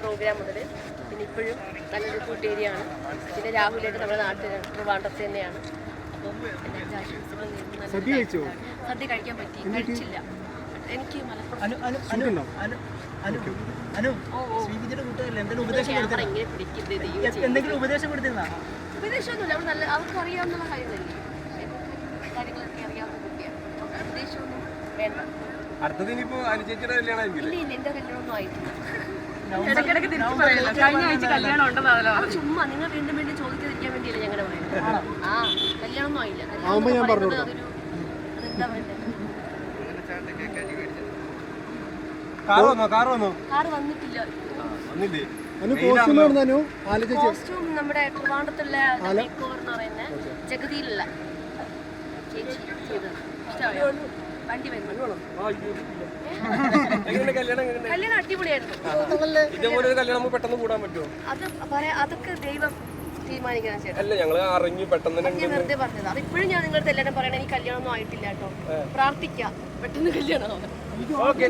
Programme മുതൽ പിന്നെ ഇപ്പോഴും നല്ലൊരു കൂട്ടേരിയാണ് പിന്നെ രാഹുലായിട്ട് നമ്മുടെ നാട്ടിൽ ട്രിവാണ്ടത്ത് തന്നെയാണ്. സദ്യ കഴിക്കാൻ പറ്റി. കഴിച്ചില്ല. എനിക്ക് മലപ്പുറം അനു അനു അനു അനു അനു അനു എന്തെങ്കിലും ഉപദേശം കൊടുത്തിരുന്ന? ഉപദേശമൊന്നുമില്ല. അവൾ നല്ല അവർക്ക് അറിയാവുന്ന കാര്യമല്ലേ? കാര്യങ്ങളൊക്കെ അറിയാവുന്ന കുട്ടിയാണ്. ഉപദേശമൊന്നും വേണ്ട. അടുത്തത് ഇനിയിപ്പോ അനുചേച്ചിയുടെ കല്യാണമായിരിക്കും ഇല്ല ഇല്ല എന്റെ കല്യാണമൊന്നും ആയിട്ടില്ല. ഇടയ്ക്കിടയ്ക്ക് തിരിച്ചു പറയല്ലോ. കഴിഞ്ഞ ആഴ്ച കല്യാണം ഉണ്ടെന്നാണല്ലോ അത് ചുമ്മാ നിങ്ങൾ വീണ്ടും വീണ്ടും ചോദിക്കാതിരിക്കാൻ വേണ്ടിയല്ലേ ഞങ്ങനെ പറയുന്നത് ആ കല്യാണമൊന്നും ആയില്ല. ആവുമ്പോ ഞാൻ എന്നൊക്കെ പറഞ്ഞു പറയുന്നത് അതൊരു അതെന്താ വേണ്ടത് കാർ വന്നോ? കാർ വന്നോ? കാറ് വന്നിട്ടില്ല. വന്നില്ലേ? അനു കോസ്റ്റ്യൂം ആയിരുന്നു അനു. ആലോചിച്ച് കോസ്റ്റ്യൂം നമ്മുടെ ട്രിവാൻഡ്രത്തുള്ള മേക്ക് ഓവർ എന്ന് പറയുന്ന ജഗതിയിലുള്ള ചേച്ചി ചെയ്തത് ഇഷ്ടമായോ? വണ്ടി കല്യാണം അടിപൊളിയായിരുന്നു. ഇതേപോലെ ഒരു കല്യാണം പെട്ടെന്ന് കൂടാൻ പറ്റുമോ? അത് പറയാ അതൊക്കെ ദൈവം അല്ല അറിഞ്ഞു പെട്ടെന്ന് വെറുതെ പറഞ്ഞത്. അത് ഇപ്പോഴും ഞാൻ നിങ്ങളുടെ എല്ലാവരും പറയണേ കല്യാണം ഒന്നും ആയിട്ടില്ല കേട്ടോ. പ്രാർത്ഥിക്കാം. പെട്ടെന്ന് കല്യാണം. ഓക്കെ